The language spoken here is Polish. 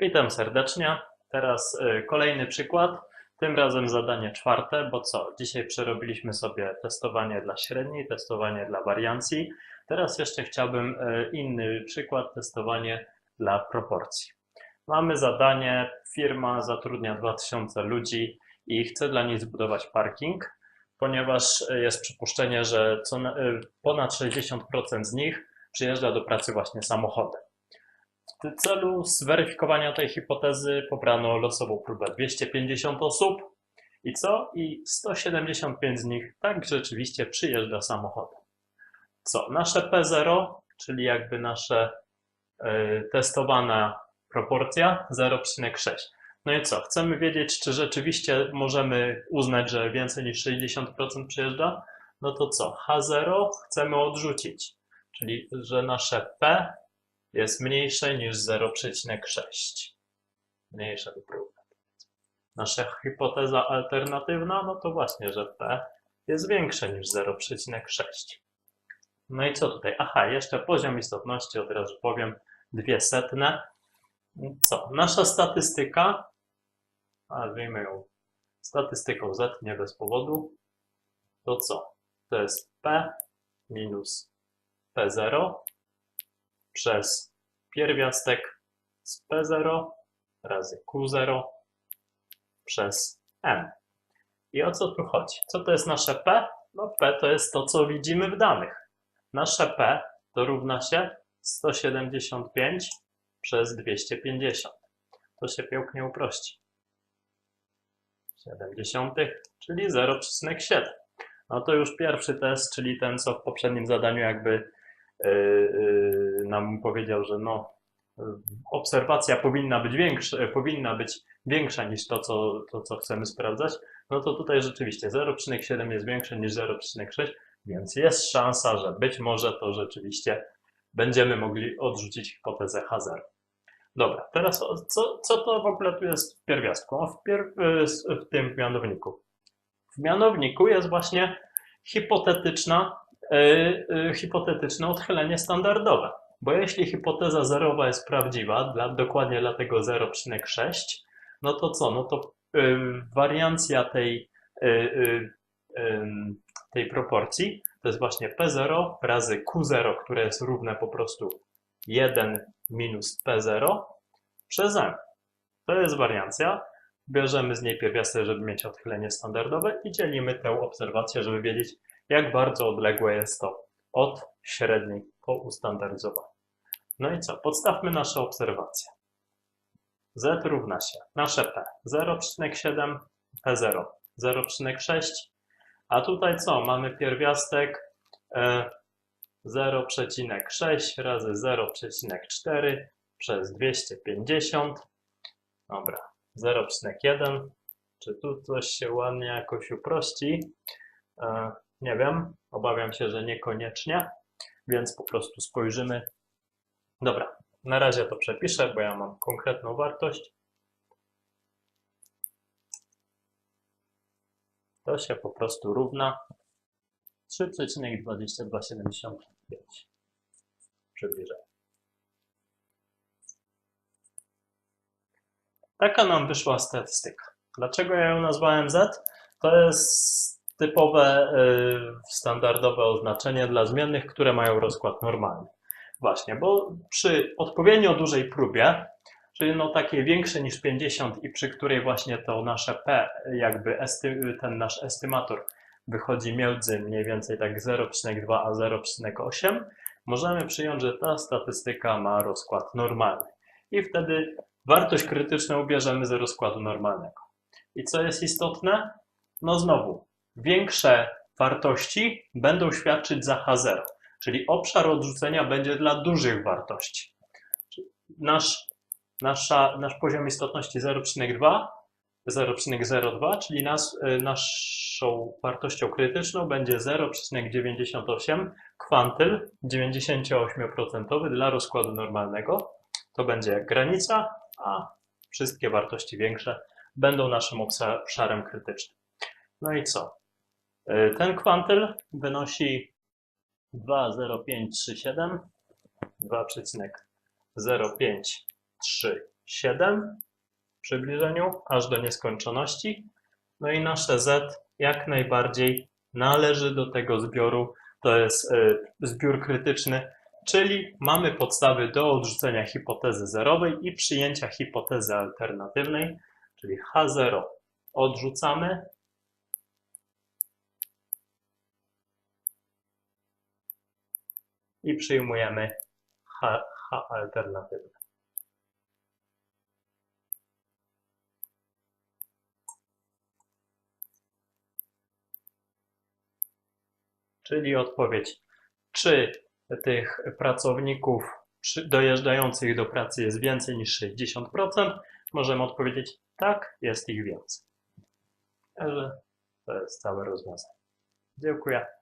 Witam serdecznie. Teraz y, kolejny przykład. Tym razem zadanie czwarte, bo co? Dzisiaj przerobiliśmy sobie testowanie dla średniej, testowanie dla wariancji. Teraz jeszcze chciałbym y, inny przykład, testowanie dla proporcji. Mamy zadanie, firma zatrudnia 2000 ludzi i chce dla nich zbudować parking, ponieważ y, jest przypuszczenie, że ponad 60% z nich przyjeżdża do pracy właśnie samochodem. W celu zweryfikowania tej hipotezy pobrano losową próbę 250 osób i co? I 175 z nich tak rzeczywiście przyjeżdża samochodem. Co? Nasze P0, czyli jakby nasze y, testowana proporcja 0,6. No i co? Chcemy wiedzieć, czy rzeczywiście możemy uznać, że więcej niż 60% przyjeżdża? No to co? H0 chcemy odrzucić, czyli że nasze P jest mniejsze niż 0,6. Mniejsze równe. Nasza hipoteza alternatywna, no to właśnie, że P jest większe niż 0,6. No i co tutaj? Aha, jeszcze poziom istotności, od razu powiem, dwie setne. Co? Nasza statystyka, nazwijmy ją statystyką Z, nie bez powodu, to co? To jest P minus P0 przez pierwiastek z P0 razy Q0 przez M. I o co tu chodzi? Co to jest nasze P? No P to jest to, co widzimy w danych. Nasze P to równa się 175 przez 250. To się pięknie uprości. 70, czyli 0,7. No to już pierwszy test, czyli ten, co w poprzednim zadaniu jakby nam powiedział, że no, obserwacja powinna być większa, powinna być większa niż to co, to, co chcemy sprawdzać, no to tutaj rzeczywiście 0,7 jest większe niż 0,6, więc jest szansa, że być może to rzeczywiście będziemy mogli odrzucić hipotezę H0. Dobra, teraz co, co to w ogóle tu jest w pierwiastku? O, w, pier, w tym mianowniku. W mianowniku jest właśnie hipotetyczna hipotetyczne odchylenie standardowe. Bo jeśli hipoteza zerowa jest prawdziwa, dla, dokładnie dla tego 0,6, no to co? No to y, wariancja tej, tej proporcji to jest właśnie P0 razy Q0, które jest równe po prostu 1 minus P0 przez M. To jest wariancja. Bierzemy z niej pierwiastek, żeby mieć odchylenie standardowe i dzielimy tę obserwację, żeby wiedzieć, jak bardzo odległe jest to od średniej po ustandaryzowaniu. No i co? Podstawmy nasze obserwacje. Z równa się nasze P 0,7, P0 0,6, a tutaj co? Mamy pierwiastek e, 0,6 razy 0,4 przez 250. Dobra, 0,1. Czy tu coś się ładnie jakoś uprości? Nie wiem, obawiam się, że niekoniecznie, więc po prostu spojrzymy. Dobra, na razie to przepiszę, bo ja mam konkretną wartość. To się po prostu równa 3,2275 przybliżenia. Taka nam wyszła statystyka. Dlaczego ja ją nazwałem Z? To jest typowe, y, standardowe oznaczenie dla zmiennych, które mają rozkład normalny. Właśnie, bo przy odpowiednio dużej próbie, czyli no takiej większej niż 50 i przy której właśnie to nasze P, jakby ten nasz estymator wychodzi między mniej więcej tak 0,2 a 0,8, możemy przyjąć, że ta statystyka ma rozkład normalny. I wtedy wartość krytyczną bierzemy z rozkładu normalnego. I co jest istotne? No znowu, większe wartości będą świadczyć za H0, czyli obszar odrzucenia będzie dla dużych wartości. Nasz, nasza, nasz poziom istotności 0,2 0,02, czyli nas, y, naszą wartością krytyczną będzie 0,98 kwantyl 98% dla rozkładu normalnego. To będzie granica, a wszystkie wartości większe będą naszym obszarem krytycznym. No i co? Y, Ten kwantyl wynosi 2,0537, 2,0537 7 w przybliżeniu aż do nieskończoności. No i nasze Z jak najbardziej należy do tego zbioru. To jest y, zbiór krytyczny, czyli mamy podstawy do odrzucenia hipotezy zerowej i przyjęcia hipotezy alternatywnej, czyli H0 odrzucamy. I przyjmujemy H, H alternatywne. Czyli odpowiedź, czy tych pracowników dojeżdżających do pracy jest więcej niż 60%, możemy odpowiedzieć tak, jest ich więcej. Także to jest całe rozwiązanie. Dziękuję.